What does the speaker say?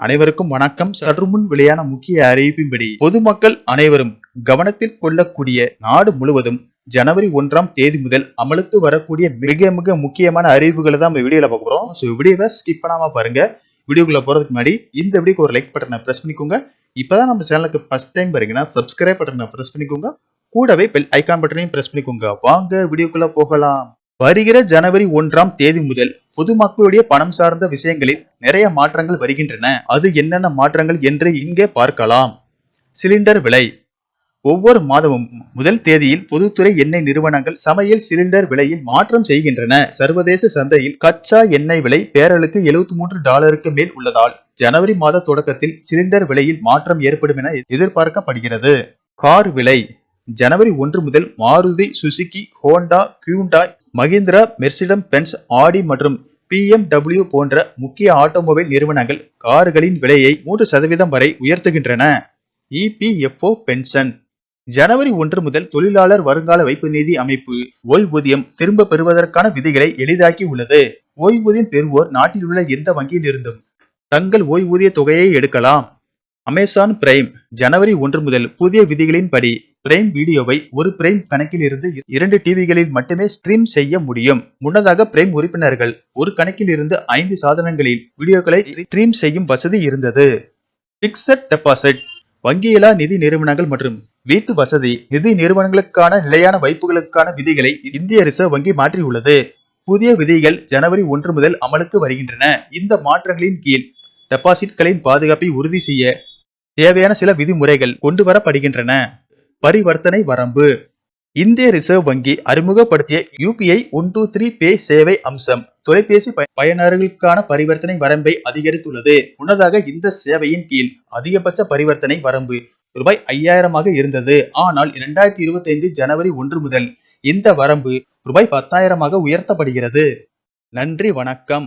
அனைவருக்கும் வணக்கம். சற்று முன் வெளியான முக்கிய அறிவிப்பின்படி பொதுமக்கள் அனைவரும் கவனத்தில் கொள்ளக்கூடிய நாடு முழுவதும் ஜனவரி ஒன்றாம் தேதி முதல் அமலுக்கு வரக்கூடிய மிக மிக முக்கியமான அறிவிப்புகளை தான் நம்ம வீடியோல பார்க்க போறோம். ஸோ வீடியோவை ஸ்கிப் பண்ணாம பாருங்க. வீடியோக்குள்ள போறதுக்கு முன்னாடி இந்த வீடியோக்கு ஒரு லைக் பட்டனை பிரஸ் பண்ணிக்கோங்க. இப்பதான் நம்ம சேனலுக்கு ஃபர்ஸ்ட் டைம் பாருங்கன்னா சப்ஸ்கிரைப் பட்டனை பிரஸ் பண்ணிக்கோங்க. கூடவே பெல் ஐகான் பட்டனையும் பிரஸ் பண்ணிக்கோங்க. வாங்க வீடியோக்குள்ள போகலாம். வருகிற ஜனவரி ஒன்றாம் தேதி முதல் பொதுமக்களுடைய பணம் சார்ந்த விஷயங்களில் நிறைய மாற்றங்கள் வருகின்றன. அது என்னென்ன மாற்றங்கள் என்று இங்கே பார்க்கலாம். சிலிண்டர் விலை. ஒவ்வொரு மாதமும் முதல் தேதியில் பொதுத்துறை எண்ணெய் நிறுவனங்கள் சமையல் சிலிண்டர் விலையில் மாற்றம் செய்கின்றன. சர்வதேச சந்தையில் கச்சா எண்ணெய் விலை பேரலுக்கு 73 மூன்று டாலருக்கு மேல் உள்ளதால் ஜனவரி மாத தொடக்கத்தில் சிலிண்டர் விலையில் மாற்றம் ஏற்படும் என எதிர்பார்க்கப்படுகிறது. கார் விலை. ஜனவரி ஒன்று முதல் Maruti Suzuki Honda Hyundai Mahindra Mercedes Benz Audi மற்றும் பிஎம்டபிள்யூ போன்ற முக்கிய ஆட்டோமொபைல் நிறுவனங்கள் கார்களின் விலையை மூன்று சதவீதம் வரை உயர்த்துகின்றன. இபிஎஃப்ஓ பென்ஷன் ஜனவரி ஒன்று முதல் தொழிலாளர் வருங்கால வைப்பு நிதி அமைப்பு ஓய்வூதியம் திரும்ப பெறுவதற்கான விதிகளை எளிதாக்கி உள்ளது. ஓய்வூதியம் பெறுவோர் நாட்டில் உள்ள எந்த வங்கியில் இருந்தும் தங்கள் ஓய்வூதிய தொகையை எடுக்கலாம். Amazon prime. ஜனவரி ஒன்று முதல் புதிய விதிகளின்படி பிரைம் வீடியோவை ஒரு பிரைம் கணக்கில் இருந்து இரண்டு டிவிகளில் மட்டுமே ஸ்ட்ரீம் செய்ய முடியும். முன்னதாக பிரைம் உறுப்பினர்கள் ஒரு கணக்கில் இருந்து ஐந்து சாதனங்களில் வீடியோக்களை ஸ்ட்ரீம் செய்யும் வசதி இருந்தது. பிக்சட் டெபாசிட் வங்கியிலா நிதி நிறுவனங்கள் மற்றும் வீட்டு வசதி நிதி நிறுவனங்களுக்கான நிலையான வைப்புகளுக்கான விதிகளை இந்திய ரிசர்வ் வங்கி மாற்றியுள்ளது. புதிய விதிகள் ஜனவரி ஒன்று முதல் அமலுக்கு வருகின்றன. இந்த மாற்றங்களின் கீழ் டெபாசிட்களின் பாதுகாப்பை உறுதி செய்ய தேவையான சில விதிமுறைகள் கொண்டு வரப்படுகின்றன பரிவர்த்தனை வரம்பு. இந்திய ரிசர்வ் வங்கி அறிமுகப்படுத்திய UPI one two three pay சேவை அம்சம் தொலைபேசி பயனர்களுக்கான பரிவர்த்தனை வரம்பை அதிகரித்துள்ளது. முன்னதாக இந்த சேவையின் கீழ் அதிகபட்ச பரிவர்த்தனை வரம்பு ரூபாய் ஐயாயிரமாக இருந்தது. ஆனால் இரண்டாயிரத்தி இருபத்தி ஐந்து ஜனவரி ஒன்று முதல் இந்த வரம்பு ரூபாய் பத்தாயிரமாக உயர்த்தப்படுகிறது. நன்றி வணக்கம்.